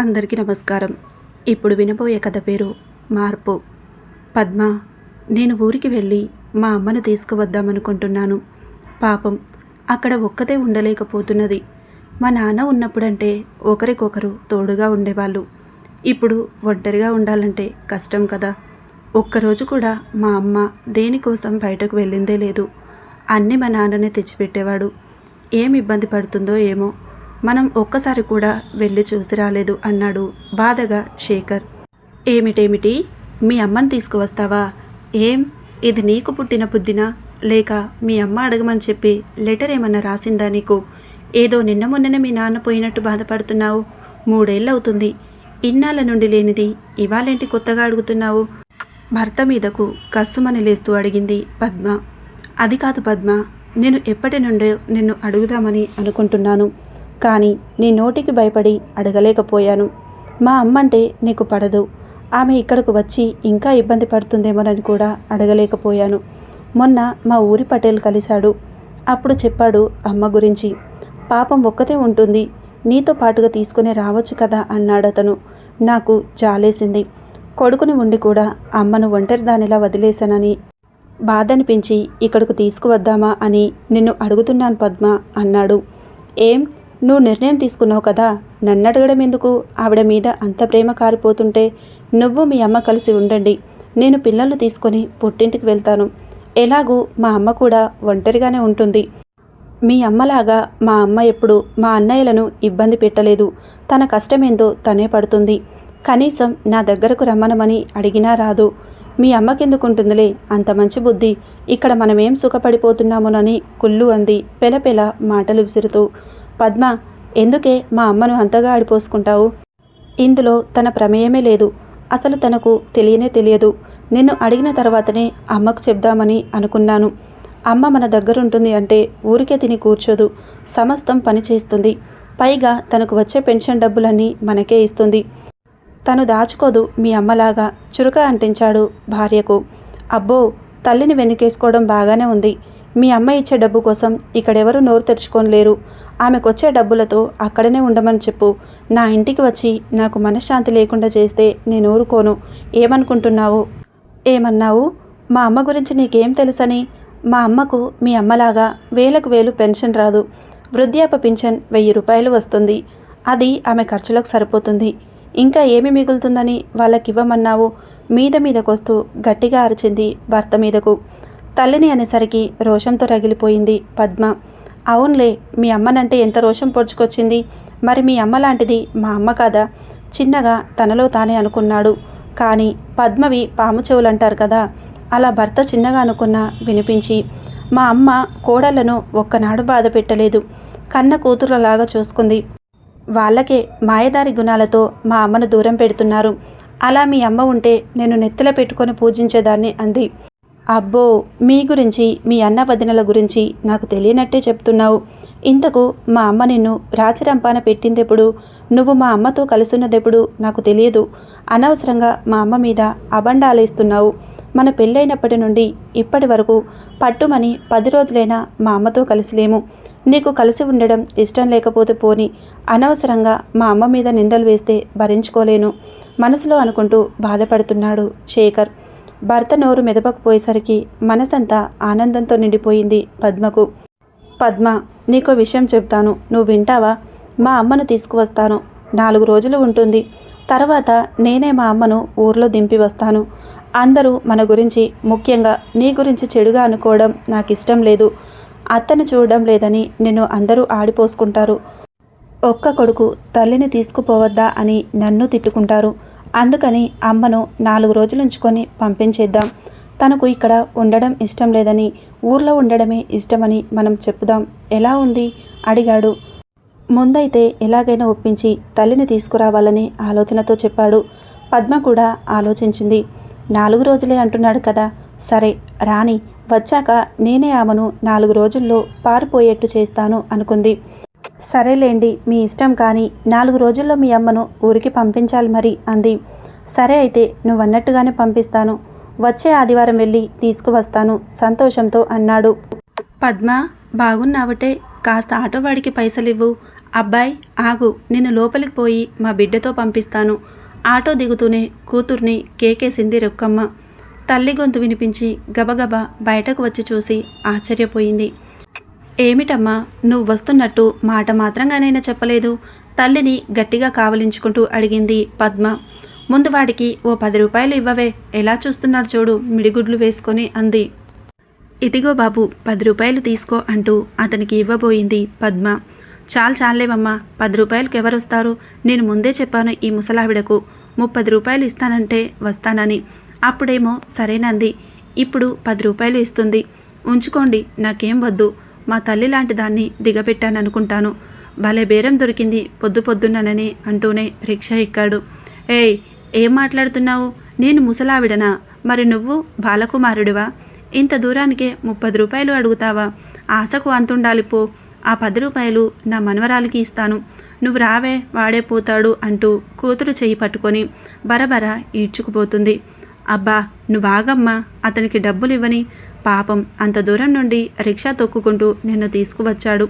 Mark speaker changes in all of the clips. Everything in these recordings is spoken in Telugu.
Speaker 1: అందరికీ నమస్కారం. ఇప్పుడు వినబోయే కథ పేరు మార్పు. పద్మ నేను ఊరికి వెళ్ళి మా అమ్మను తీసుకువద్దామనుకుంటున్నాను. పాపం అక్కడ ఒక్కతే ఉండలేకపోతున్నది. మా నాన్న ఉన్నప్పుడంటే ఒకరికొకరు తోడుగా ఉండేవాళ్ళు. ఇప్పుడు ఒంటరిగా ఉండాలంటే కష్టం కదా. ఒక్కరోజు కూడా మా అమ్మ దేనికోసం బయటకు వెళ్ళిందే లేదు. అన్నీ మా నాన్ననే తెచ్చిపెట్టేవాడు. ఏం ఇబ్బంది పడుతుందో ఏమో మనం ఒక్కసారి కూడా వెళ్ళి చూసి రాలేదు అన్నాడు బాధగా శేఖర్. ఏమిటేమిటి? మీ అమ్మని తీసుకువస్తావా? ఏం? ఇది నీకు పుట్టిన బుద్ధినా? లేక మీ అమ్మ అడగమని చెప్పి లెటర్ ఏమన్నా రాసిందా నీకు? ఏదో నిన్న మొన్ననే మీ నాన్న పోయినట్టు బాధపడుతున్నావు. మూడేళ్ళు అవుతుంది ఇన్నాళ్ళ నుండి లేనిది ఇవాళేంటి కొత్తగా అడుగుతున్నావు? భర్త మీదకు కస్సుమని లేస్తూ అడిగింది పద్మ. అది కాదు పద్మ. నేను ఎప్పటి నుండో నిన్ను అడుగుదామని అనుకుంటున్నాను. కానీ నీ నోటికి భయపడి అడగలేకపోయాను. మా అమ్మంటే నీకు పడదు. ఆమె ఇక్కడకు వచ్చి ఇంకా ఇబ్బంది పడుతుందేమోనని కూడా అడగలేకపోయాను. మొన్న మా ఊరి పటేల్ కలిశాడు. అప్పుడు చెప్పాడు అమ్మ గురించి. పాపం ఒక్కతే ఉంటుంది. నీతో పాటుగా తీసుకుని రావచ్చు కదా అన్నాడతను నాకు జాలేసింది. కొడుకుని ఉండి కూడా అమ్మను ఒంటరి దానిలా వదిలేశానని బాధనిపించి ఇక్కడకు తీసుకువద్దామా అని నిన్ను అడుగుతున్నాను పద్మ అన్నాడు. ఏం? నువ్వు నిర్ణయం తీసుకున్నావు కదా. నన్ను అడగడం ఎందుకు? ఆవిడ మీద అంత ప్రేమ కారిపోతుంటే నువ్వు మీ అమ్మ కలిసి ఉండండి. నేను పిల్లల్ని తీసుకొని పుట్టింటికి వెళ్తాను. ఎలాగూ మా అమ్మ కూడా ఒంటరిగానే ఉంటుంది. మీ అమ్మలాగా మా అమ్మ ఎప్పుడు మా అన్నయ్యలను ఇబ్బంది పెట్టలేదు. తన కష్టమేందో తనే పడుతుంది. కనీసం నా దగ్గరకు రమ్మనమని అడిగినా రాదు. మీ అమ్మకెందుకుంటుందిలే? అంత మంచి బుద్ధి. ఇక్కడ మనమేం సుఖపడిపోతున్నామోనని కుళ్ళు అంది. పెలపెల మాటలు విసురుతూ పద్మ ఎందుకే మా అమ్మను అంతగా ఆడిపోసుకుంటావు? ఇందులో తన ప్రమేయమే లేదు. అసలు తనకు తెలియనే తెలియదు. నిన్ను అడిగిన తర్వాతనే అమ్మకు చెప్దామని అనుకున్నాను. అమ్మ మన దగ్గరుంటుంది అంటే ఊరికే తిని కూర్చోదు. సమస్తం పనిచేస్తుంది పైగా తనకు వచ్చే పెన్షన్ డబ్బులన్నీ మనకే ఇస్తుంది. తను దాచుకోదు మీ అమ్మలాగా చురుక అంటించాడు భార్యకు. అబ్బో తల్లిని వెనుకేసుకోవడం బాగానే ఉంది. మీ అమ్మ ఇచ్చే డబ్బు కోసం ఇక్కడెవరూ నోరు తెరుచుకోలేరు ఆమెకొచ్చే డబ్బులతో అక్కడనే ఉండమని చెప్పు. నా ఇంటికి వచ్చి నాకు మనశ్శాంతి లేకుండా చేస్తే నేను ఊరుకోను. ఏమనుకుంటున్నావు? ఏమన్నావు? మా అమ్మ గురించి నీకేం తెలుసని? మా అమ్మకు మీ అమ్మలాగా వేలకు వేలు పెన్షన్ రాదు. వృద్ధాప్య పింఛన్ వెయ్యి రూపాయలు వస్తుంది. అది ఆమె ఖర్చులకు సరిపోతుంది. ఇంకా ఏమి మిగులుతుందని వాళ్ళకి ఇవ్వమన్నావు మీద మీదకొస్తూ గట్టిగా అరిచింది భర్త మీదకు. తల్లిని అనేసరికి రోషంతో రగిలిపోయింది పద్మ. అవునులే మీ అమ్మనంటే ఎంత రోషం పొడుచుకొచ్చింది. మరి మీ అమ్మ లాంటిది మా అమ్మ కాదా? చిన్నగా తనలో తానే అనుకున్నాడు. కానీ పద్మవి పాము చెవులంటారు కదా? అలా భర్త చిన్నగా అనుకున్నా వినిపించి మా అమ్మ కోడళ్ళను ఒక్కనాడు బాధ పెట్టలేదు. కన్న కూతురులాగా చూసుకుంది. వాళ్ళకే మాయదారి గుణాలతో మా అమ్మను దూరం పెడుతున్నారు. అలా మీ అమ్మ ఉంటే నేను నెత్తిల పెట్టుకొని పూజించేదాన్ని అంది. అబ్బో మీ గురించి మీ అన్న వదినల గురించి నాకు తెలియనట్టే చెప్తున్నావు. ఇంతకు మా అమ్మ నిన్ను రాచిరంపాన పెట్టిందెప్పుడు? నువ్వు మా అమ్మతో కలుసున్నదెప్పుడు నాకు తెలియదు. అనవసరంగా మా అమ్మ మీద అబండాలేస్తున్నావు. మన పెళ్ళైనప్పటి నుండి ఇప్పటి వరకు పట్టుమని పది రోజులైనా మా అమ్మతో కలిసిలేము. నీకు కలిసి ఉండడం ఇష్టం లేకపోతే పోని అనవసరంగా మా అమ్మ మీద నిందలు వేస్తే భరించుకోలేను. మనసులో అనుకుంటూ బాధపడుతున్నాడు శేఖర్. భర్త నోరు మెదపకపోయేసరికి మనసంతా ఆనందంతో నిండిపోయింది పద్మకు. పద్మ నీకో విషయం చెప్తాను. నువ్వు వింటావా? మా అమ్మను తీసుకువస్తాను. నాలుగు రోజులు ఉంటుంది. తర్వాత నేనే మా అమ్మను ఊర్లో దింపి వస్తాను. అందరూ మన గురించి ముఖ్యంగా నీ గురించి చెడుగా అనుకోవడం నాకు ఇష్టం లేదు. అత్తను చూడడం లేదని నిన్ను అందరూ ఆడిపోసుకుంటారు. ఒక్క కొడుకు తల్లిని తీసుకుపోవద్దా అని నన్ను తిట్టుకుంటారు. అందుకని అమ్మను నాలుగు రోజులు ఉంచుకొని పంపించేద్దాం. తనకు ఇక్కడ ఉండడం ఇష్టం లేదని ఊర్లో ఉండడమే ఇష్టమని మనం చెప్పుదాం. ఎలా ఉంది? అడిగాడు. ముందైతే ఎలాగైనా ఒప్పించి తల్లిని తీసుకురావాలని ఆలోచనతో చెప్పాడు. పద్మ కూడా ఆలోచించింది. నాలుగు రోజులే అంటున్నాడు కదా. సరే రాని వచ్చాక నేనే ఆమెను నాలుగు రోజుల్లో పారిపోయేట్టు చేస్తాను అనుకుంది. సరేలేండి మీ ఇష్టం కానీ నాలుగు రోజుల్లో మీ అమ్మను ఊరికి పంపించాలి మరి అంది. సరే అయితే నువ్వన్నట్టుగానే పంపిస్తాను. వచ్చే ఆదివారం వెళ్ళి తీసుకువస్తాను సంతోషంతో అన్నాడు. పద్మ బాగున్నావటే కాస్త ఆటో వాడికి పైసలివ్వు. అబ్బాయి ఆగు నేను లోపలికి పోయి మా బిడ్డతో పంపిస్తాను. ఆటో దిగుతూనే కూతుర్ని కేకేసింది రొక్కమ్మ. తల్లి గొంతు వినిపించి గబగబా బయటకు వచ్చి చూసి ఆశ్చర్యపోయింది. ఏమిటమ్మా? నువ్వు వస్తున్నట్టు మాట మాత్రంగానైనా చెప్పలేదు. తల్లిని గట్టిగా కావలించుకుంటూ అడిగింది పద్మ. ముందు వాడికి ఓ పది రూపాయలు ఇవ్వవే. ఎలా చూస్తున్నారు చూడు. మిడిగుడ్లు వేసుకొని అంది. ఇదిగో బాబు పది రూపాయలు తీసుకో అంటూ అతనికి ఇవ్వబోయింది పద్మ. చాలు చాలేవమ్మా పది రూపాయలకి ఎవరొస్తారు? నేను ముందే చెప్పాను ఈ ముసలావిడకు. ముప్పది రూపాయలు ఇస్తానంటే వస్తానని. అప్పుడేమో సరేనంది. ఇప్పుడు పది రూపాయలు ఇస్తుంది. ఉంచుకోండి. నాకేం వద్దు. మా తల్లి లాంటి దాన్ని దిగబెట్టాననుకుంటాను. భలే బేరం దొరికింది పొద్దు పొద్దున్ననని అంటూనే రిక్షా ఎక్కాడు. ఏయ్ ఏం మాట్లాడుతున్నావు? నేను ముసలావిడనా? మరి నువ్వు బాలకుమారుడివా? ఇంత దూరానికే ముప్పది రూపాయలు అడుగుతావా? ఆశకు అంతుండాలి పో. ఆ పది రూపాయలు నా మనవరాలికి ఇస్తాను. నువ్వు రావే వాడే పోతాడు అంటూ కూతురు చేయి పట్టుకొని బరబర ఈడ్చుకుపోతుంది. అబ్బా నువ్వాగమ్మా అతనికి డబ్బులు ఇవ్వని పాపం అంత దూరం నుండి రిక్షా తొక్కుకుంటూ నిన్ను తీసుకువచ్చాడు.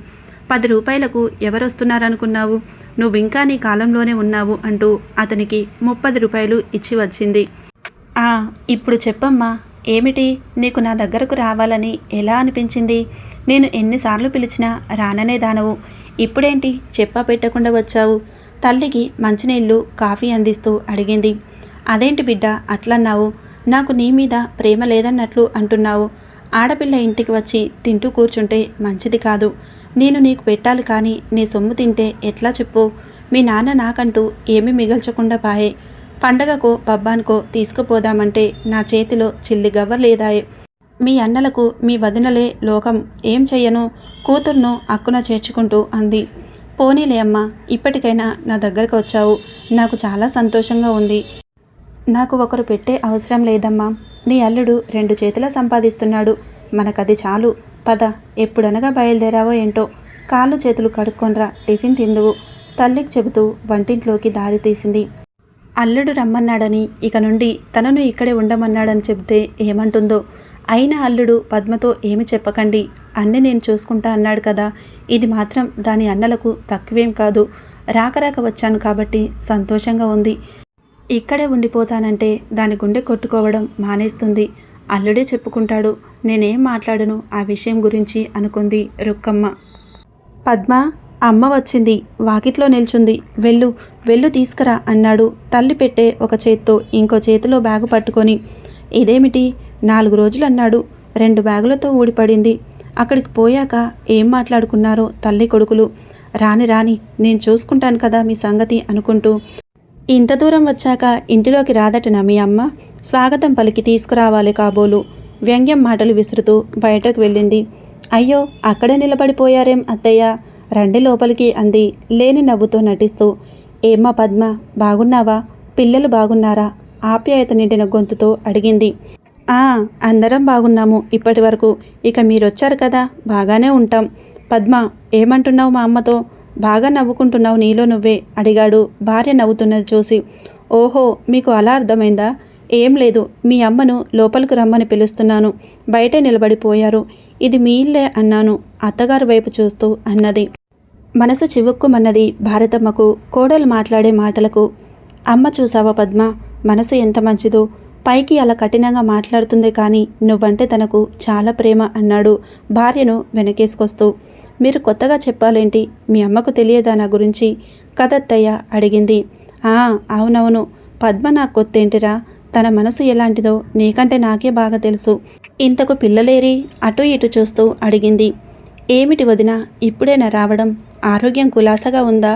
Speaker 1: పది రూపాయలకు ఎవరొస్తున్నారనుకున్నావు? నువ్వు ఇంకా నీ కాలంలోనే ఉన్నావు అంటూ అతనికి ముప్పది రూపాయలు ఇచ్చి వచ్చింది. ఆ ఇప్పుడు చెప్పమ్మా. ఏమిటి? నీకు నా దగ్గరకు రావాలని ఎలా అనిపించింది? నేను ఎన్నిసార్లు పిలిచినా రాననే దానవు. ఇప్పుడేంటి? చెప్పా పెట్టకుండా వచ్చావు. తల్లికి మంచినీళ్ళు కాఫీ అందిస్తూ అడిగింది. అదేంటి బిడ్డ అట్లన్నావు? నాకు నీ మీద ప్రేమ లేదన్నట్లు అంటున్నావు. ఆడపిల్ల ఇంటికి వచ్చి తింటూ కూర్చుంటే మంచిది కాదు. నేను నీకు పెట్టాలి కానీ నీ సొమ్ము తింటే ఎట్లా చెప్పు? మీ నాన్న నాకంటూ ఏమీ మిగల్చకుండా పాయే పండగకో పబ్బానికో తీసుకుపోదామంటే నా చేతిలో చిల్లి గవ్వ లేదాయే. మీ అన్నలకు మీ వదినలే లోకం. ఏం చెయ్యను? కూతుర్ను అక్కున చేర్చుకుంటూ అంది. పోనీలే అమ్మ ఇప్పటికైనా నా దగ్గరకు వచ్చావు. నాకు చాలా సంతోషంగా ఉంది. నాకు ఒకరు పెట్టే అవసరం లేదమ్మా. నీ అల్లుడు రెండు చేతుల సంపాదిస్తున్నాడు. మనకది చాలు. పద ఎప్పుడనగా బయలుదేరావో ఏంటో. కాళ్ళు చేతులు కడుక్కొనరా టిఫిన్ తిందువు. తల్లికి చెబుతూ వంటింట్లోకి దారి తీసింది. అల్లుడు రమ్మన్నాడని ఇక నుండి తనను ఇక్కడే ఉండమన్నాడని చెబితే ఏమంటుందో. అయిన అల్లుడు పద్మతో ఏమి చెప్పకండి. అన్ని నేను చూసుకుంటా అన్నాడు కదా. ఇది మాత్రం దాని అన్నలకు తక్కువేం కాదు. రాకరాక వచ్చాను కాబట్టి సంతోషంగా ఉంది. ఇక్కడే ఉండిపోతానంటే దాని గుండె కొట్టుకోవడం మానేస్తుంది. అల్లుడే చెప్పుకుంటాడు నేనేం మాట్లాడను? ఆ విషయం గురించి అనుకుంది రుక్కమ్మ. పద్మ అమ్మ వచ్చింది వాకిట్లో నిల్చుంది. వెళ్ళు వెళ్ళు తీసుకురా అన్నాడు. తల్లి పెట్టే ఒక చేత్తో ఇంకో చేతిలో బ్యాగు పట్టుకొని. ఇదేమిటి? నాలుగు రోజులు అన్నాడు. రెండు బ్యాగులతో ఊడిపడింది. అక్కడికి పోయాక ఏం మాట్లాడుకున్నారో తల్లి కొడుకులు. రాని రాని నేను చూసుకుంటాను కదా మీ సంగతి అనుకుంటూ ఇంత దూరం వచ్చాక ఇంటిలోకి రాదటనా మీ అమ్మ? స్వాగతం పలికి తీసుకురావాలి కాబోలు. వ్యంగ్యం మాటలు విసురుతూ బయటకు వెళ్ళింది. అయ్యో అక్కడే నిలబడిపోయారేం అత్తయ్య? రండి లోపలికి అంది లేని నవ్వుతో నటిస్తూ. ఏమ్మా పద్మ బాగున్నావా? పిల్లలు బాగున్నారా? ఆప్యాయత నిండిన గొంతుతో అడిగింది. ఆ అందరం బాగున్నాము ఇప్పటి వరకు. ఇక మీరొచ్చారు కదా బాగానే ఉంటాం. పద్మ ఏమంటున్నావు మా అమ్మతో? బాగా నవ్వుకుంటున్నావు నీలో నువ్వే అడిగాడు. భార్య నవ్వుతున్నది చూసి. ఓహో మీకు అలా అర్థమైందా? ఏం లేదు మీ అమ్మను లోపలికి రమ్మని పిలుస్తున్నాను. బయటే నిలబడిపోయారు. ఇది మీ ఇల్లే అన్నాను అత్తగారి వైపు చూస్తూ అన్నది. మనసు చివుక్కుమన్నది భారతమ్మకు కోడలు మాట్లాడే మాటలకు. అమ్మ చూసావా పద్మ? మనసు ఎంత మంచిదో. పైకి అలా కఠినంగా మాట్లాడుతుంది కానీ నువ్వంటే తనకు చాలా ప్రేమ అన్నాడు భార్యను వెనకేసుకొస్తూ. మీరు కొత్తగా చెప్పాలేంటి? మీ అమ్మకు తెలియదా నా గురించి? కదత్తయ్య అడిగింది. ఆ అవునవును. పద్మ నా కొత్తేంటిరా? తన మనసు ఎలాంటిదో నీకంటే నాకే బాగా తెలుసు. ఇంతకు పిల్లలేరి? అటు ఇటు చూస్తూ అడిగింది. ఏమిటి వదిన? ఇప్పుడేనా రావడం? ఆరోగ్యం కులాసగా ఉందా?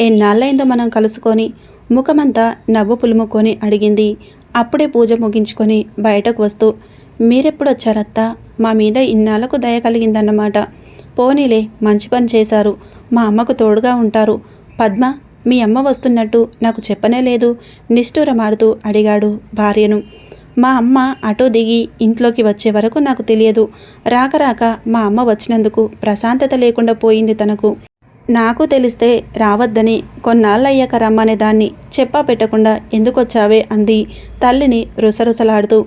Speaker 1: ఎన్నాళ్ళైందో మనం కలుసుకొని ముఖమంతా నవ్వు పులుముకొని అడిగింది. అప్పుడే పూజ ముగించుకొని బయటకు వస్తూ మీరెప్పుడొచ్చారత్తా? మా మీద ఇన్నాళ్ళకు దయ కలిగిందన్నమాట. పోనీలే మంచి పని చేశారు. మా అమ్మకు తోడుగా ఉంటారు. పద్మ మీ అమ్మ వస్తున్నట్టు నాకు చెప్పనే లేదు. నిష్ఠూరమాడుతూ అడిగాడు భార్యను. మా అమ్మ అటో దిగి ఇంట్లోకి వచ్చే వరకు నాకు తెలియదు. రాక రాక మా అమ్మ వచ్చినందుకు ప్రశాంతత లేకుండా పోయింది తనకు. నాకు తెలిస్తే రావద్దని కొన్నాళ్ళయ్యాక రమ్మనే దాన్ని చెప్పా పెట్టకుండా ఎందుకొచ్చావే అంది. తల్లిని రుసరుసలాడుతూ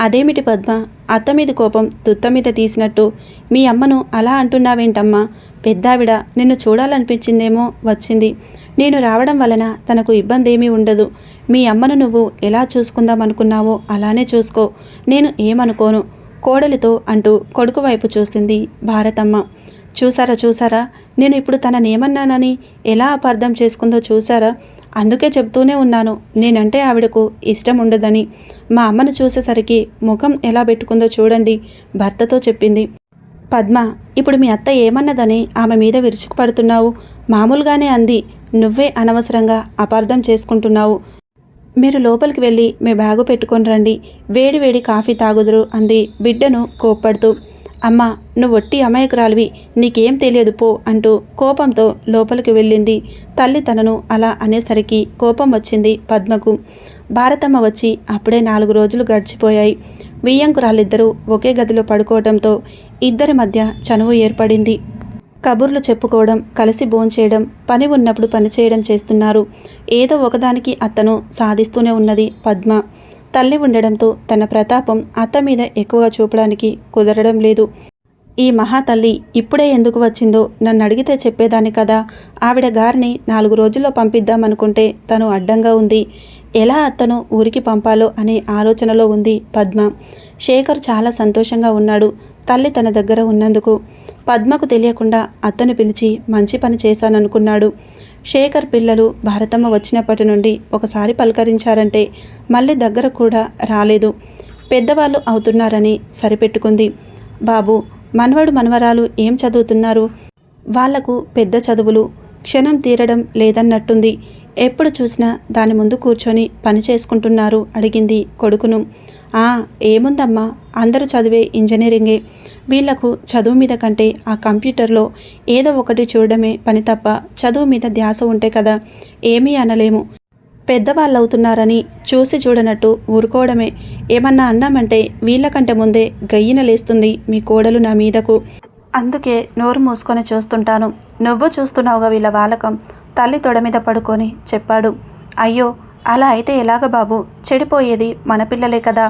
Speaker 1: అదేమిటి పద్మ? అత్త మీద కోపం తుత్త మీద తీసినట్టు. మీ అమ్మను అలా అంటున్నావేంటమ్మా? పెద్దావిడ నిన్ను చూడాలనిపించిందేమో వచ్చింది. నేను రావడం వలన తనకు ఇబ్బంది ఏమీ ఉండదు. మీ అమ్మను నువ్వు ఎలా చూసుకుందాం అనుకున్నావో అలానే చూసుకో. నేను ఏమనుకోను? కోడలితో అంటూ కొడుకు వైపు చూసింది భారతమ్మ. చూసారా చూసారా? నేను ఇప్పుడు తననేమన్నానని ఎలా అపార్థం చేసుకుందో చూసారా? అందుకే చెప్తూనే ఉన్నాను నేనంటే ఆవిడకు ఇష్టం ఉండదని. మా అమ్మను చూసేసరికి ముఖం ఎలా పెట్టుకుందో చూడండి భర్తతో చెప్పింది. పద్మ ఇప్పుడు మీ అత్త ఏమన్నదని ఆమె మీద విరుచుకుపడుతున్నావు మామూలుగానే అంది నువ్వే అనవసరంగా అపార్థం చేసుకుంటున్నావు. మీరు లోపలికి వెళ్ళి మీ బ్యాగు పెట్టుకొని రండి వేడి వేడి కాఫీ తాగుదురు అంది బిడ్డను కోప్పడుతూ. అమ్మా నువ్వు ఒట్టి అమాయకురాలివి నీకేం తెలియదు పో అంటూ కోపంతో లోపలికి వెళ్ళింది. తల్లి తనను అలా అనేసరికి కోపం వచ్చింది పద్మకు. భారతమ్మ వచ్చి అప్పుడే నాలుగు రోజులు గడిచిపోయాయి. వియ్యంకురాలిద్దరూ ఒకే గదిలో పడుకోవడంతో ఇద్దరి మధ్య చనువు ఏర్పడింది. కబుర్లు చెప్పుకోవడం కలిసి భోంచేయడం పని ఉన్నప్పుడు పని చేయడం చేస్తున్నారు. ఏదో ఒకదానికి అతను సాధిస్తూనే ఉన్నది పద్మ. తల్లి ఉండడంతో తన ప్రతాపం అత్త మీద ఎక్కువగా చూపడానికి కుదరడం లేదు. ఈ మహాతల్లి ఇప్పుడే ఎందుకు వచ్చిందో నన్ను అడిగితే చెప్పేదాన్ని కదా. ఆవిడ గారిని నాలుగు రోజుల్లో పంపిద్దామనుకుంటే తను అడ్డంగా ఉంది. ఎలా అత్తను ఊరికి పంపాలో అనే ఆలోచనలో ఉంది పద్మ. శేఖర్ చాలా సంతోషంగా ఉన్నాడు తల్లి తన దగ్గర ఉన్నందుకు. పద్మకు తెలియకుండా అత్తను పిలిచి మంచి పని చేశాననుకున్నాడు. శేఖర్ పిల్లలు భారతమ్మ వచ్చినప్పటి నుండి ఒకసారి పలకరించారంటే మళ్ళీ దగ్గర కూడా రాలేదు. పెద్దవాళ్ళు అవుతున్నారని సరిపెట్టుకుంది. బాబు మనవడు మనవరాలు ఏం చదువుతున్నారు? వాళ్ళకు పెద్ద చదువులు క్షణం తీరడం లేదన్నట్టుంది. ఎప్పుడు చూసినా దాని ముందు కూర్చొని పని చేసుకుంటున్నారు అడిగింది కొడుకును. ఏముందమ్మా? అందరూ చదివే ఇంజనీరింగే. వీళ్ళకు చదువు మీద కంటే ఆ కంప్యూటర్లో ఏదో ఒకటి చూడడమే పని తప్ప చదువు మీద ధ్యాస ఉంటే కదా ఏమీ అనలేము. పెద్దవాళ్ళు అవుతున్నారని చూసి చూడనట్టు ఊరుకోవడమే. ఏమన్నా అన్నామంటే వీళ్ళకంటే ముందే గయ్యిన లేస్తుంది మీ కోడలు నా మీదకు. అందుకే నోరు మూసుకొని చూస్తుంటాను. నువ్వు చూస్తున్నావుగా వీళ్ళ వాలకం. తల్లి తొడ మీద పడుకొని చెప్పాడు. అయ్యో అలా అయితే ఎలాగ బాబు? చెడిపోయేది మన పిల్లలే కదా.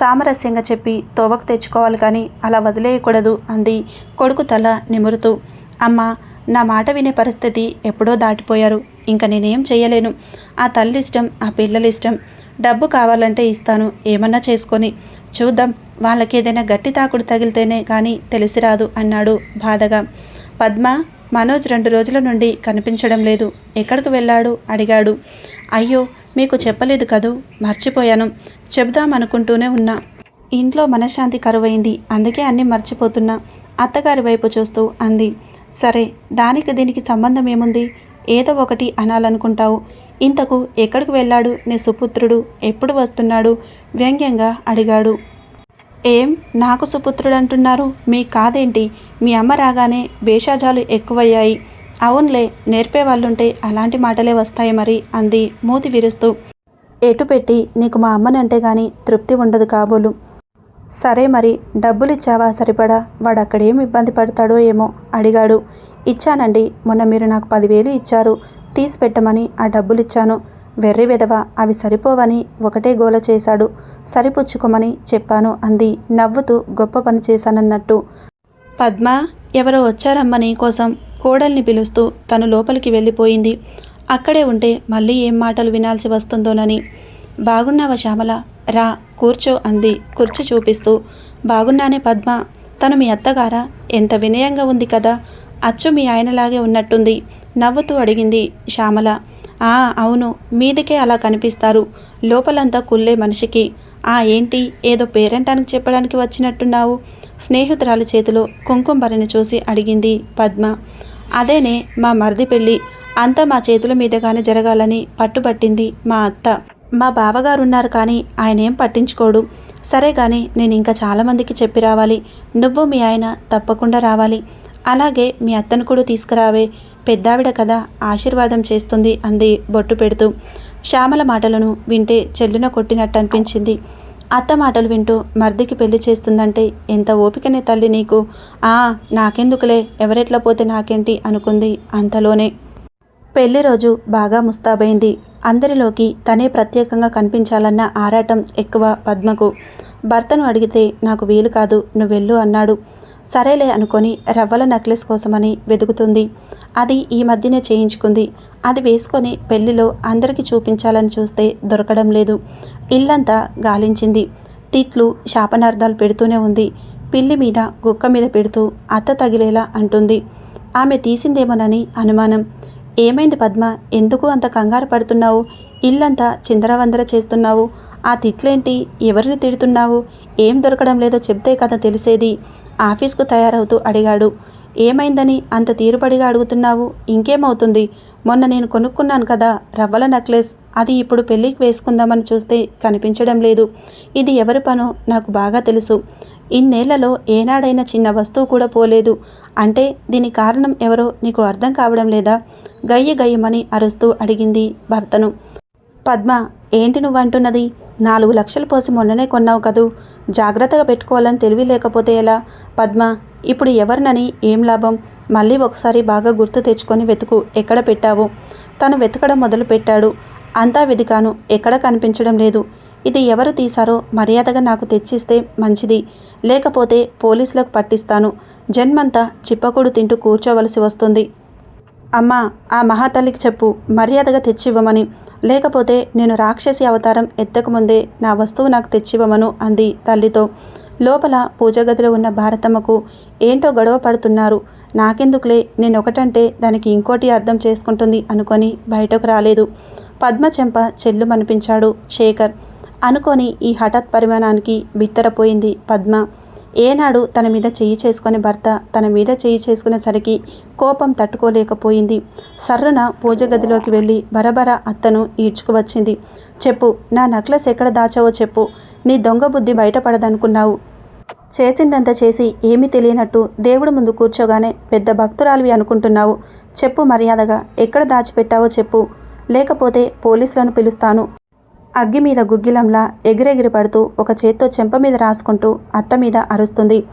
Speaker 1: సామరస్యంగా చెప్పి తోవకు తెచ్చుకోవాలి కానీ అలా వదిలేయకూడదు అంది కొడుకు తల నిమురుతూ. అమ్మ నా మాట వినే పరిస్థితి ఎప్పుడో దాటిపోయారు. ఇంకా నేనేం చేయలేను ఆ తల్లి ఇష్టం ఆ పిల్లల ఇష్టం డబ్బు కావాలంటే ఇస్తాను ఏమన్నా చేసుకొని. చూద్దాం వాళ్ళకి ఏదైనా గట్టి తాకుడు తగిలితేనే కానీ తెలిసి రాదు అన్నాడు బాధగా. పద్మ మనోజ్ రెండు రోజుల నుండి కనిపించడం లేదు. ఎక్కడికి వెళ్ళాడు? అడిగాడు. అయ్యో మీకు చెప్పలేదు కదూ? మర్చిపోయాను. చెబుదామనుకుంటూనే ఉన్నా. ఇంట్లో మనశ్శాంతి కరువైంది. అందుకే అన్నీ మర్చిపోతున్నా. అత్తగారి వైపు చూస్తూ అంది. సరే దానికి దీనికి సంబంధం ఏముంది? ఏదో ఒకటి అనాలనుకుంటావు. ఇంతకు ఎక్కడికి వెళ్ళాడు నీ సుపుత్రుడు? ఎప్పుడు వస్తున్నాడు? వ్యంగ్యంగా అడిగాడు. ఏం? నాకు సుపుత్రుడు అంటున్నారు మీ కాదేంటి? మీ అమ్మ రాగానే భేషాజాలు ఎక్కువయ్యాయి. అవునులే నేర్పే వాళ్ళుంటే అలాంటి మాటలే వస్తాయి మరి అంది మూతి విరుస్తూ. ఎటు పెట్టి? నీకు మా అమ్మనంటే గాని తృప్తి ఉండదు కాబోలు. సరే మరి డబ్బులిచ్చావా సరిపడా? వాడు అక్కడేం ఇబ్బంది పడతాడో ఏమో? అడిగాడు. ఇచ్చానండి మొన్న మీరు నాకు పదివేలు ఇచ్చారు. తీసి పెట్టమని ఆ డబ్బులిచ్చాను. వెర్రి విధవ అవి సరిపోవని ఒకటే గోల చేశాడు. సరిపుచ్చుకోమని చెప్పాను అంది. నవ్వుతూ గొప్ప పని చేశానన్నట్టు. పద్మ ఎవరో వచ్చారమ్మ నీ కోసం కోడల్ని పిలుస్తూ తను లోపలికి వెళ్ళిపోయింది. అక్కడే ఉంటే మళ్ళీ ఏం మాటలు వినాల్సి వస్తుందోనని. బాగున్నావా శ్యామల? రా కూర్చో అంది. కూర్చు చూపిస్తూ. బాగున్నానే పద్మ తను మీ అత్తగారా? ఎంత వినయంగా ఉంది కదా. అచ్చు మీ ఆయనలాగే ఉన్నట్టుంది. నవ్వుతూ అడిగింది శ్యామల. ఆ అవును మీదికే అలా కనిపిస్తారు. లోపలంతా కుల్లే మనిషికి. ఆ ఏంటి? ఏదో పేరెంటానికి చెప్పడానికి వచ్చినట్టున్నావు? స్నేహితురాలి చేతిలో కుంకుమ భరిని చూసి అడిగింది పద్మ. అదేనే మా మరిది పెళ్ళి. అంతా మా చేతుల మీదగానే జరగాలని పట్టుబట్టింది మా అత్త. మా బావగారు ఉన్నారు కానీ ఆయన ఏం పట్టించుకోడు. సరే కానీ నేను ఇంకా చాలామందికి చెప్పి రావాలి. నువ్వు మీ ఆయన తప్పకుండా రావాలి. అలాగే మీ అత్తను కూడా తీసుకురావే. పెద్దావిడ కదా ఆశీర్వాదం చేస్తుంది అంది బొట్టు పెడుతూ. శ్యామల మాటలను వింటే చెల్లున కొట్టినట్టు అనిపించింది అత్త మాటలు వింటూ మర్దికి పెళ్ళి చేస్తుందంటే ఎంత ఓపికనే తల్లి నీకు? ఆ నాకెందుకులే? ఎవరెట్లా పోతే నాకేంటి? అనుకుంది అంతలోనే. పెళ్ళి రోజు బాగా ముస్తాబైంది. అందరిలోకి తనే ప్రత్యేకంగా కనిపించాలన్న ఆరాటం ఎక్కువ పద్మకు. భర్తను అడిగితే నాకు వీలు కాదు నువ్వెళ్ళు అన్నాడు. సరేలే అనుకొని రవ్వల నెక్లెస్ కోసమని వెతుకుతుంది అది ఈ మధ్యనే చేయించుకుంది. అది వేసుకొని పెళ్ళిలో అందరికీ చూపించాలని చూస్తే దొరకడం లేదు. ఇల్లంతా గాలించింది. తిట్లు శాపనార్థాలు పెడుతూనే ఉంది. పిల్లి మీద కుక్క మీద పెడుతూ అత్త తగిలేలా అంటుంది. ఆమె తీసిందేమోనని అనుమానం. ఏమైంది పద్మ? ఎందుకు అంత కంగారు పడుతున్నావు? ఇల్లంతా చిందరవందర చేస్తున్నావు. ఆ తిట్లేంటి? ఎవరిని తిడుతున్నావు? ఏం దొరకడం లేదో చెప్తే కదా తెలిసేది. ఆఫీస్కు తయారవుతూ అడిగాడు. ఏమైందని? అంత తీరుపడిగా అడుగుతున్నావు? ఇంకేమవుతుంది? మొన్న నేను కొనుక్కున్నాను కదా రవ్వల నెక్లెస్. అది ఇప్పుడు పెళ్ళికి వేసుకుందామని చూస్తే కనిపించడం లేదు. ఇది ఎవరి పనో నాకు బాగా తెలుసు. ఇన్నేళ్ళలో ఏనాడైనా చిన్న వస్తువు కూడా పోలేదు. అంటే దీని కారణం ఎవరో నీకు అర్థం కావడం లేదా? గయ్య గయ్యమని అరుస్తూ అడిగింది భర్తను. పద్మ ఏంటి నువ్వు అంటున్నది నాలుగు లక్షలు పోసి మొన్ననే కొన్నావు కదూ. జాగ్రత్తగా పెట్టుకోవాలని తెలివి లేకపోతే ఎలా? పద్మ ఇప్పుడు ఎవరినని? ఏం లాభం? మళ్ళీ ఒకసారి బాగా గుర్తు తెచ్చుకొని వెతుకు. ఎక్కడ పెట్టావు? తను వెతకడం మొదలు పెట్టాడు. అంతా వెదికాను ఎక్కడ కనిపించడం లేదు. ఇది ఎవరు తీశారో మర్యాదగా నాకు తెచ్చిస్తే మంచిది. లేకపోతే పోలీసులకు పట్టిస్తాను. జన్మంతా చిప్పకూడు తింటూ కూర్చోవలసి వస్తుంది. అమ్మా ఆ మహాతల్లికి చెప్పు. మర్యాదగా తెచ్చివ్వమని. లేకపోతే నేను రాక్షసి అవతారం ఎత్తకముందే నా వస్తువు నాకు తెచ్చివ్వమను అంది తల్లితో. లోపల పూజగదిలో ఉన్న భారతమ్మకు ఏంటో గొడవ పడుతున్నారు. నాకెందుకులే నేను ఒకటంటే దానికి ఇంకోటి అర్థం చేసుకుంటుంది అనుకొని బయటకు రాలేదు. పద్మ చెంప చెల్లుమనిపించాడు శేఖర్. అనుకొని ఈ హఠాత్ పరిమాణానికి బిత్తరపోయింది పద్మ. ఏనాడు తన మీద చెయ్యి చేసుకుని భర్త తన మీద చెయ్యి చేసుకునేసరికి కోపం తట్టుకోలేకపోయింది. సర్రున పూజ గదిలోకి వెళ్ళి బరబర అత్తను ఈడ్చుకువచ్చింది. చెప్పు నా నక్లెస్ ఎక్కడ దాచావో చెప్పు. నీ దొంగ బుద్ధి బయటపడదనుకున్నావు. చేసిందంత చేసి ఏమీ తెలియనట్టు దేవుడి ముందు కూర్చోగానే పెద్ద భక్తురాలివి అనుకుంటున్నావు. చెప్పు మర్యాదగా ఎక్కడ దాచిపెట్టావో చెప్పు. లేకపోతే పోలీసులను పిలుస్తాను. అగ్గి మీద గుగ్గిలంలా ఎగిరెగిరి పడుతూ ఒక చేత్తో చెంప మీద రాసుకుంటూ అత్త మీద అరుస్తుంది.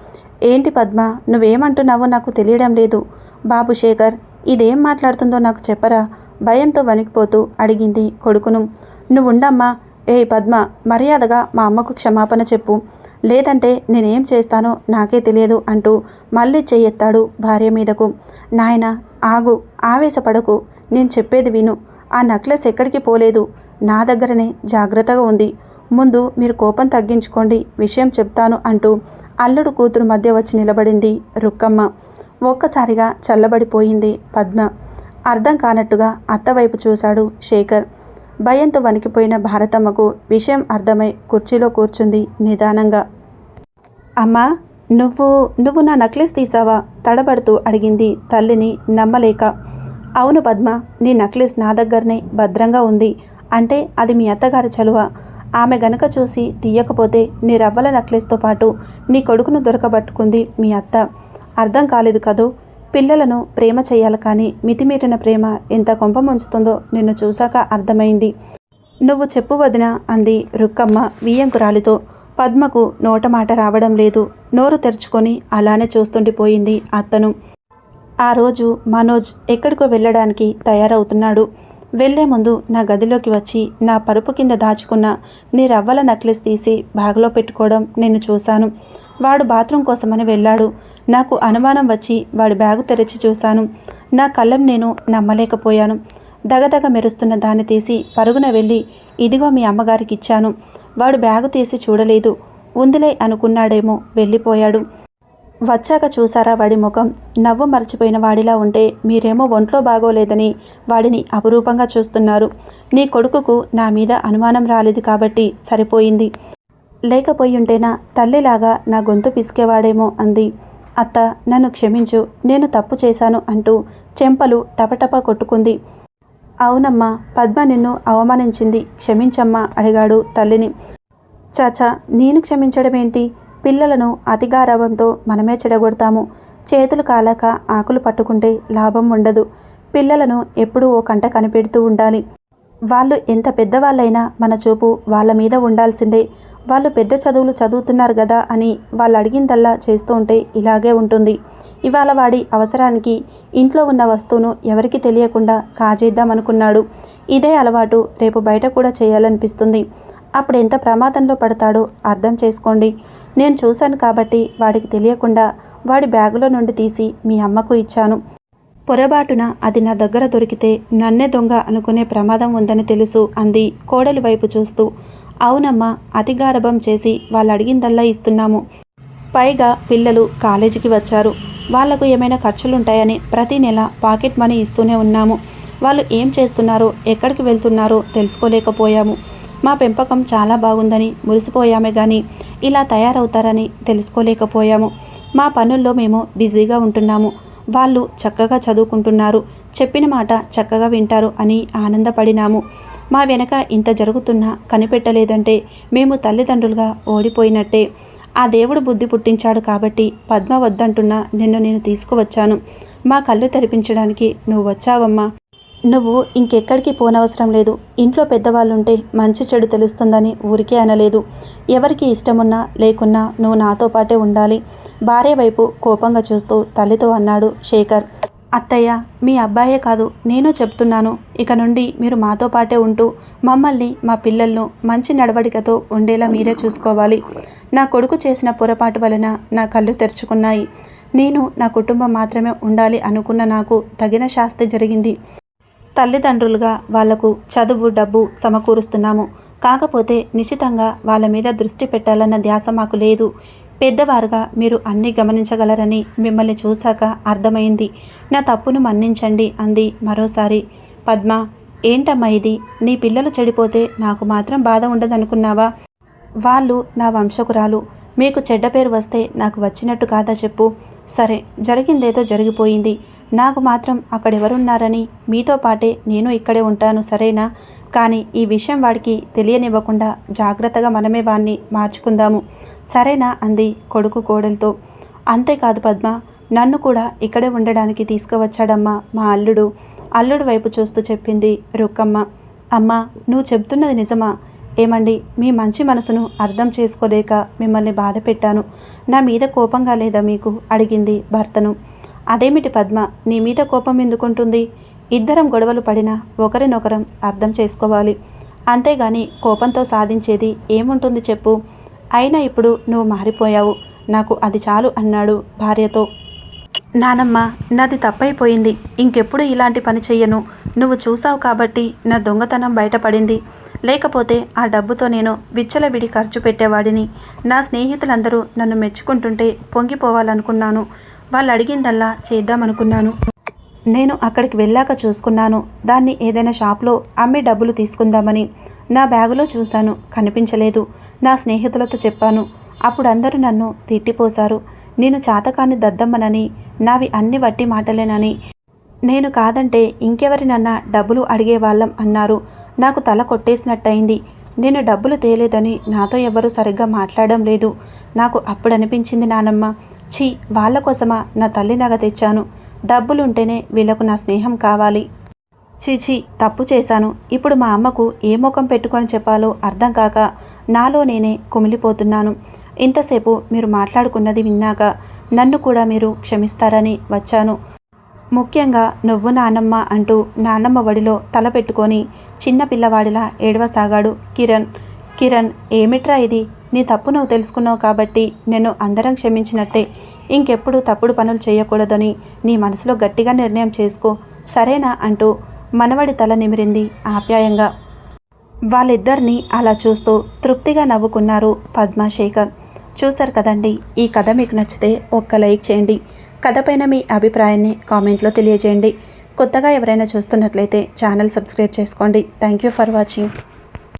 Speaker 1: ఏంటి పద్మ నువ్వేమంటున్నావో నాకు తెలియడం లేదు. బాబు శేఖర్ ఇదేం మాట్లాడుతుందో నాకు చెప్పరా? భయంతో వణికిపోతూ అడిగింది కొడుకును. నువ్వుండమ్మా. ఏ పద్మ మర్యాదగా మా అమ్మకు క్షమాపణ చెప్పు. లేదంటే నేనేం చేస్తానో నాకే తెలియదు అంటూ మళ్ళీ చెయ్యెత్తాడు భార్య మీదకు. నాయన ఆగు ఆవేశపడకు. నేను చెప్పేది విను. ఆ నక్లెస్ ఎక్కడికి పోలేదు. నా దగ్గరనే జాగ్రత్తగా ఉంది. ముందు మీరు కోపం తగ్గించుకోండి. విషయం చెప్తాను అంటూ అల్లుడు కూతురు మధ్య వచ్చి నిలబడింది రుక్కమ్మ. ఒక్కసారిగా చల్లబడిపోయింది పద్మ. అర్థం కానట్టుగా అత్తవైపు చూశాడు శేఖర్. భయంతో వణికిపోయిన భారతమ్మకు విషయం అర్థమై కుర్చీలో కూర్చుంది నిదానంగా. అమ్మా నువ్వు నువ్వు నా నక్లెస్ తీసావా? తడబడుతూ అడిగింది తల్లిని నమ్మలేక. అవును పద్మ నీ నక్లెస్ నా దగ్గరనే భద్రంగా ఉంది. అంటే అది మీ అత్తగారి చలువ. ఆమె గనక చూసి తీయకపోతే నీ రవ్వల నక్లెస్తో పాటు నీ కొడుకును దొరకబట్టుకుంది మీ అత్త. అర్థం కాలేదు కదూ? పిల్లలను ప్రేమ చేయాలి కానీ మితిమీరిన ప్రేమ ఎంత కొంప ముంచుతుందో నిన్ను చూశాక అర్థమైంది. నువ్వు చెప్పు వదిన అంది రుక్కమ్మ వియ్యంకురాలితో పద్మకు నోటమాట రావడం లేదు. నోరు తెరుచుకొని అలానే చూస్తుండిపోయింది అత్తను. ఆ రోజు మనోజ్ ఎక్కడికో వెళ్ళడానికి తయారవుతున్నాడు. వెళ్ళే ముందు నా గదిలోకి వచ్చి నా పరుపు కింద దాచుకున్న నీ రవ్వల నక్లెస్ తీసి బ్యాగ్లో పెట్టుకోవడం నేను చూశాను. వాడు బాత్రూమ్ కోసమని వెళ్ళాడు. నాకు అనుమానం వచ్చి వాడి బ్యాగు తెరిచి చూశాను. నా కళ్ళను నేను నమ్మలేకపోయాను. దగదగ మెరుస్తున్న దాన్ని తీసి పరుగున వెళ్ళి ఇదిగో మీ అమ్మగారికి ఇచ్చాను. వాడు బ్యాగు తీసి చూడలేదు. ఉందిలే అనుకున్నాడేమో వెళ్ళిపోయాడు. వచ్చాక చూసారా వాడి ముఖం? నవ్వు మర్చిపోయిన వాడిలా ఉంటే మీరేమో ఒంట్లో బాగోలేదని వాడిని అపురూపంగా చూస్తున్నారు. నీ కొడుకుకు నా మీద అనుమానం రాలేదు కాబట్టి సరిపోయింది. లేకపోయింటేనా తల్లిలాగా నా గొంతు పిసికేవాడేమో అంది. అత్త నన్ను క్షమించు నేను తప్పు చేశాను అంటూ చెంపలు టపటప కొట్టుకుంది. అవునమ్మా పద్మ నిన్ను అవమానించింది. క్షమించమ్మా అడిగాడు తల్లిని. చాచా నేను క్షమించడమేంటి? పిల్లలను అతిగారావంతో మనమే చెడగొడతాము. చేతులు కాలాక ఆకులు పట్టుకుంటే లాభం ఉండదు. పిల్లలను ఎప్పుడూ ఓ కంట కనిపెడుతూ ఉండాలి. వాళ్ళు ఎంత పెద్దవాళ్ళైనా మన చూపు వాళ్ళ మీద ఉండాల్సిందే. వాళ్ళు పెద్ద చదువులు చదువుతున్నారు కదా అని వాళ్ళు అడిగిందల్లా చేస్తూ ఉంటే ఇలాగే ఉంటుంది. ఇవాళ వాడి అవసరానికి ఇంట్లో ఉన్న వస్తువును ఎవరికి తెలియకుండా కాజేద్దామనుకున్నాడు. ఇదే అలవాటు రేపు బయట కూడా చేయాలనిపిస్తుంది. అప్పుడు ఎంత ప్రమాదంలో పడతాడో అర్థం చేసుకోండి. నేను చూశాను కాబట్టి వాడికి తెలియకుండా వాడి బ్యాగులో నుండి తీసి మీ అమ్మకు ఇచ్చాను. పొరబాటున అది నా దగ్గర దొరికితే నన్నే దొంగ అనుకునే ప్రమాదం ఉందని తెలుసు అంది కోడలి వైపు చూస్తూ. అవునమ్మా అతి గారభం చేసి వాళ్ళు అడిగిందల్లా ఇస్తున్నాము. పైగా పిల్లలు కాలేజీకి వచ్చారు. వాళ్ళకు ఏమైనా ఖర్చులుంటాయని ప్రతి నెల పాకెట్ మనీ ఇస్తూనే ఉన్నాము. వాళ్ళు ఏం చేస్తున్నారో ఎక్కడికి వెళ్తున్నారో తెలుసుకోలేకపోయాము. మా పెంపకం చాలా బాగుందని మురిసిపోయామే కానీ ఇలా తయారవుతారని తెలుసుకోలేకపోయాము. మా పనుల్లో మేము బిజీగా ఉంటున్నాము. వాళ్ళు చక్కగా చదువుకుంటున్నారు. చెప్పిన మాట చక్కగా వింటారు అని ఆనందపడినాము. మా వెనక ఇంత జరుగుతున్నా కనిపెట్టలేదంటే మేము తల్లిదండ్రులుగా ఓడిపోయినట్టే. ఆ దేవుడు బుద్ధి పుట్టించాడు కాబట్టి పద్మ వద్దంటున్నా నిన్ను నేను తీసుకువచ్చాను. మా కళ్ళు తెరిపించడానికి నువ్వు వచ్చావమ్మా నువ్వు ఇంకెక్కడికి పోనవసరం లేదు. ఇంట్లో పెద్దవాళ్ళుంటే మంచి చెడు తెలుస్తుందని ఊరికే అనలేదు. ఎవరికి ఇష్టమున్నా లేకున్నా నువ్వు నాతో పాటే ఉండాలి. భార్య వైపు కోపంగా చూస్తూ తల్లితో అన్నాడు శేఖర్. అత్తయ్య మీ అబ్బాయే కాదు నేను చెప్తున్నాను. ఇక నుండి మీరు మాతో పాటే ఉంటూ మమ్మల్ని మా పిల్లలను మంచి నడవడికతో ఉండేలా మీరే చూసుకోవాలి. నా కొడుకు చేసిన పొరపాటు వలన నా కళ్ళు తెరుచుకున్నాయి. నేను నా కుటుంబం మాత్రమే ఉండాలి అనుకున్న నాకు తగిన శాస్తి జరిగింది. తల్లిదండ్రులుగా వాళ్ళకు చదువు డబ్బు సమకూరుస్తున్నాము. కాకపోతే నిశితంగా వాళ్ళ మీద దృష్టి పెట్టాలన్న ధ్యాస మాకు లేదు. పెద్దవారుగా మీరు అన్నీ గమనించగలరని మిమ్మల్ని చూశాక అర్థమైంది. నా తప్పును మన్నించండి అంది మరోసారి. పద్మ ఏంటమ్మా ఇది? నీ పిల్లలు చెడిపోతే నాకు మాత్రం బాధ ఉండదనుకున్నావా? వాళ్ళు నా వంశకురాలు. మీకు చెడ్డ పేరు వస్తే నాకు వచ్చినట్టు కాదా చెప్పు. సరే జరిగిందేదో జరిగిపోయింది. నాకు మాత్రం అక్కడెవరున్నారని మీతో పాటే నేను ఇక్కడే ఉంటాను సరేనా? కానీ ఈ విషయం వాడికి తెలియనివ్వకుండా జాగ్రత్తగా మనమే వాణ్ణి మార్చుకుందాము. సరేనా అంది కొడుకు కోడలతో. అంతేకాదు పద్మ నన్ను కూడా ఇక్కడే ఉండడానికి తీసుకువచ్చాడమ్మా మా అల్లుడు. అల్లుడు వైపు చూస్తూ చెప్పింది రుక్కమ్మ. అమ్మా నువ్వు చెప్తున్నది నిజమా? ఏమండి మీ మంచి మనసును అర్థం చేసుకోలేక మిమ్మల్ని బాధ పెట్టాను నా మీద కోపంగా లేదా మీకు? అడిగింది భర్తను. అదేమిటి పద్మ? నీ మీద కోపం ఎందుకుంటుంది? ఇద్దరం గొడవలు పడినా ఒకరినొకరం అర్థం చేసుకోవాలి. అంతేగాని కోపంతో సాధించేది ఏముంటుంది చెప్పు? అయినా ఇప్పుడు నువ్వు మారిపోయావు. నాకు అది చాలు అన్నాడు భార్యతో. నానమ్మ నాది తప్పైపోయింది. ఇంకెప్పుడు ఇలాంటి పని చెయ్యను. నువ్వు చూసావు కాబట్టి నా దొంగతనం బయటపడింది. లేకపోతే ఆ డబ్బుతో నేను విచ్చలవిడి ఖర్చు పెట్టేవాడిని. నా స్నేహితులందరూ నన్ను మెచ్చుకుంటుంటే పొంగిపోవాలనుకున్నాను. వాళ్ళు అడిగిందల్లా చేద్దామనుకున్నాను. నేను అక్కడికి వెళ్ళాక చూసుకున్నాను. దాన్ని ఏదైనా షాప్లో అమ్మి డబ్బులు తీసుకుందామని నా బ్యాగులో చూశాను. కనిపించలేదు. నా స్నేహితులతో చెప్పాను. అప్పుడు అందరూ నన్ను తిట్టిపోశారు. నేను చాతకాన్ని దద్దమ్మనని నావి అన్ని వట్టి మాటలేనని. నేను కాదంటే ఇంకెవరినన్నా డబ్బులు అడిగేవాళ్ళం అన్నారు. నాకు తల కొట్టేసినట్టయింది. నేను డబ్బులు తేలేదని నాతో ఎవరూ సరిగ్గా మాట్లాడడం లేదు. నాకు అప్పుడు అనిపించింది నానమ్మ. ఛీ వాళ్ళ కోసమా? నా తల్లి నగ తెచ్చాను. డబ్బులుంటేనే వీళ్ళకు నా స్నేహం కావాలి. చీచి తప్పు చేశాను. ఇప్పుడు మా అమ్మకు ఏ ముఖం పెట్టుకొని చెప్పాలో అర్థం కాక నాలో నేనే కుమిలిపోతున్నాను. ఇంతసేపు మీరు మాట్లాడుకున్నది విన్నాక నన్ను కూడా మీరు క్షమిస్తారని వచ్చాను. ముఖ్యంగా నువ్వు నానమ్మ అంటూ నానమ్మ వడిలో తల పెట్టుకొని చిన్న పిల్లవాడిలా ఏడవసాగాడు కిరణ్. కిరణ్ ఏమిట్రా ఇది? నీ తప్పు నువ్వు తెలుసుకున్నావు కాబట్టి నేను అందరం క్షమించినట్టే. ఇంకెప్పుడు తప్పుడు పనులు చేయకూడదని నీ మనసులో గట్టిగా నిర్ణయం చేసుకో. సరేనా అంటూ మనవడి తల నిమిరింది ఆప్యాయంగా. వాళ్ళిద్దరినీ అలా చూస్తూ తృప్తిగా నవ్వుకున్నారు పద్మాశేఖర్. చూశారు కదండి ఈ కథ మీకు నచ్చితే ఒక్క లైక్ చేయండి. కథపైన మీ అభిప్రాయాన్ని కామెంట్లో తెలియజేయండి. కొత్తగా ఎవరైనా చూస్తున్నట్లయితే ఛానల్ సబ్స్క్రైబ్ చేసుకోండి. Thank you for watching.